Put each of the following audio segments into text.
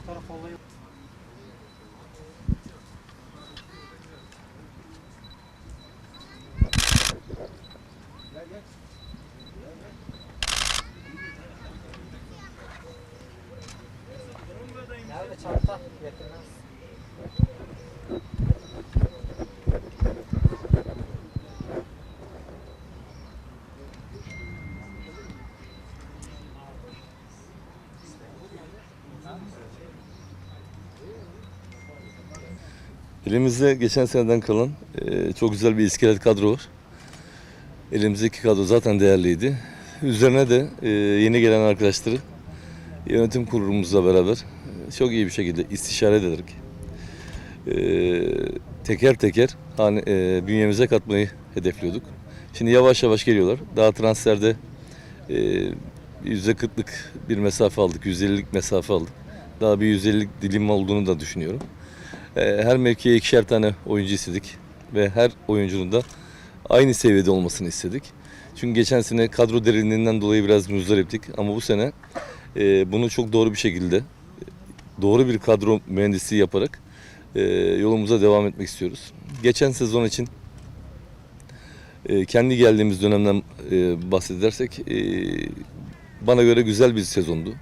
taraf olayı. Nerede çanta? Getirmez. Elimizde geçen seneden kalan e, çok güzel bir iskelet kadro var. Elimizdeki kadro zaten değerliydi. Üzerine de e, yeni gelen arkadaşları yönetim kurulumuzla beraber e, çok iyi bir şekilde istişare ederek teker teker hani, bünyemize katmayı hedefliyorduk. Şimdi yavaş yavaş geliyorlar. Daha transferde %40'lık bir mesafe aldık, %50'lik mesafe aldık. Daha bir %50'lik dilim olduğunu da düşünüyorum. E, Her mevkiye ikişer tane oyuncu istedik ve her oyuncunun da aynı seviyede olmasını istedik. Çünkü geçen sene kadro derinliğinden dolayı biraz muzdariptik ama bu sene e, bunu çok doğru bir şekilde doğru bir kadro mühendisliği yaparak e, yolumuza devam etmek istiyoruz. Geçen sezon için e, kendi geldiğimiz dönemden bahsedersek bana göre güzel bir sezondu.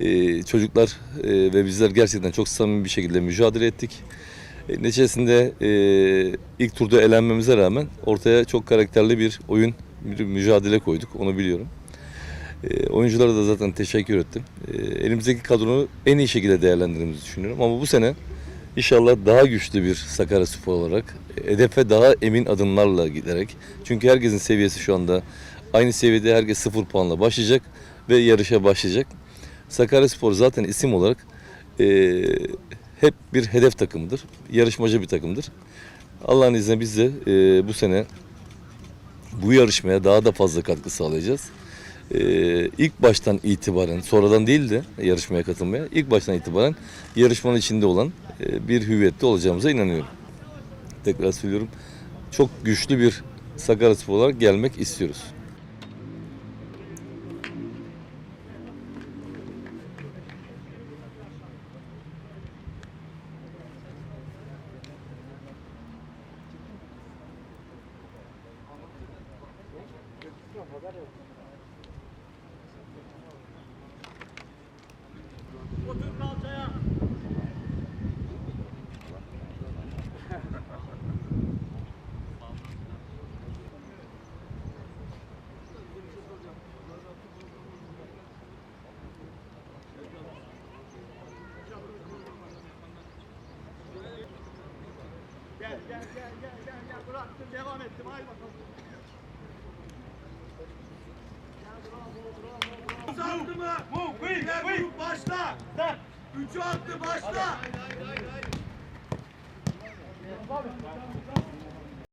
E, çocuklar e, ve bizler gerçekten çok samimi bir şekilde mücadele ettik. E, neticesinde e, ilk turda elenmemize rağmen ortaya çok karakterli bir oyun, bir mücadele koyduk. Onu biliyorum. E, oyunculara da zaten teşekkür ettim. E, elimizdeki kadronu en iyi şekilde değerlendirdiğimizi düşünüyorum. Ama bu sene inşallah daha güçlü bir Sakaryaspor olarak hedefe daha emin adımlarla giderek çünkü herkesin seviyesi şu anda aynı seviyede herkes sıfır puanla başlayacak ve yarışa başlayacak. Sakaryaspor zaten isim olarak e, hep bir hedef takımıdır. Yarışmacı bir takımdır. Allah'ın izniyle biz de e, bu sene bu yarışmaya daha da fazla katkı sağlayacağız. E, ilk baştan itibaren, sonradan değil de yarışmaya katılmaya, ilk baştan itibaren yarışmanın içinde olan e, bir hüviyette olacağımıza inanıyorum. Tekrar söylüyorum. Çok güçlü bir Sakaryaspor olarak gelmek istiyoruz. Gel gel gel gel gel gel. Bıraktım devam ettim. Haydi bakalım. Üçü attı başla.